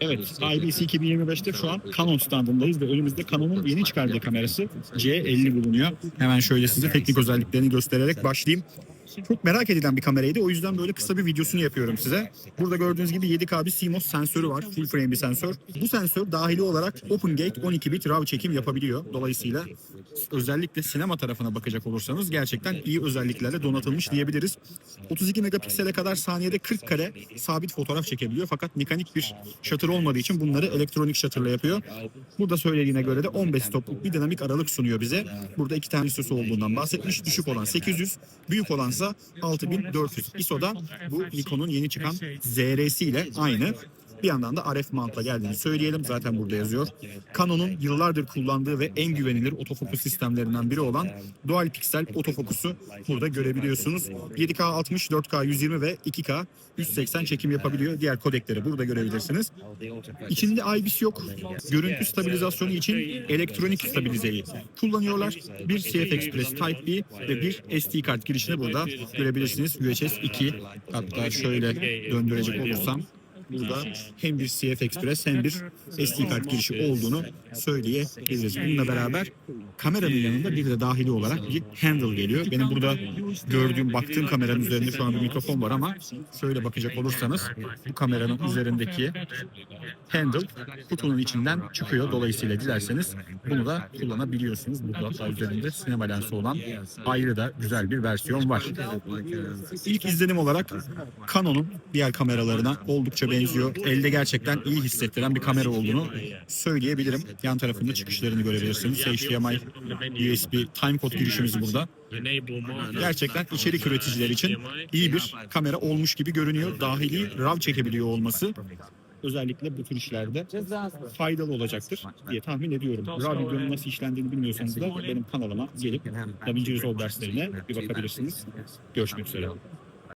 Evet, IBC 2025'te şu an Canon standındayız ve önümüzde Canon'un yeni çıkardığı kamerası C50 bulunuyor. Hemen şöyle size teknik özelliklerini göstererek başlayayım. Çok merak edilen bir kameraydı. O yüzden böyle kısa bir videosunu yapıyorum size. Burada gördüğünüz gibi 7K bir CMOS sensörü var. Full frame bir sensör. Bu sensör dahili olarak OpenGate 12 bit RAW çekim yapabiliyor. Dolayısıyla özellikle sinema tarafına bakacak olursanız gerçekten iyi özelliklerle donatılmış diyebiliriz. 32 megapiksele kadar saniyede 40 kare sabit fotoğraf çekebiliyor. Fakat mekanik bir shutter olmadığı için bunları elektronik shutter'la yapıyor. Burada söylediğine göre de 15 stopluk bir dinamik aralık sunuyor bize. Burada iki tane ISO'su olduğundan bahsetmiş. Düşük olan 800, büyük olansa 6400. ISO'da bu Nikon'un yeni çıkan ZR'si ile aynı. Bir yandan da RF mount'la geldiğini söyleyelim. Zaten burada yazıyor. Canon'un yıllardır kullandığı ve en güvenilir otofokus sistemlerinden biri olan dual piksel otofokusu burada görebiliyorsunuz. 7K 60, 4K 120 ve 2K 180 çekim yapabiliyor. Diğer kodekleri burada görebilirsiniz. İçinde IBIS yok. Görüntü stabilizasyonu için elektronik stabilizeyi kullanıyorlar. Bir CF Express Type B ve bir SD kart girişini burada görebilirsiniz. UHS 2 hatta şöyle döndürecek olursam burada hem bir CF Express hem bir SD kart girişi olduğunu söyleyebiliriz. Bununla beraber kameranın yanında bir de dahili olarak bir handle geliyor. Benim burada gördüğüm, baktığım kameranın üzerinde şu an bir mikrofon var ama şöyle bakacak olursanız bu kameranın üzerindeki handle kutunun içinden çıkıyor. Dolayısıyla dilerseniz bunu da kullanabiliyorsunuz. Burada hatta üzerinde sinema lensi olan ayrı da güzel bir versiyon var. İlk izlenim olarak Canon'un diğer kameralarına oldukça benziyor. Elde gerçekten iyi hissettiren bir kamera olduğunu söyleyebilirim. Yan tarafında çıkışlarını görebilirsiniz. HDMI, USB, timecode girişimiz burada. Gerçekten içerik üreticiler için iyi bir kamera olmuş gibi görünüyor. Dahili RAW çekebiliyor olması özellikle bu tür işlerde faydalı olacaktır diye tahmin ediyorum. RAW videonun nasıl işlendiğini bilmiyorsanız da benim kanalıma gelip DaVinci Resolve derslerine bir bakabilirsiniz. Görüşmek üzere.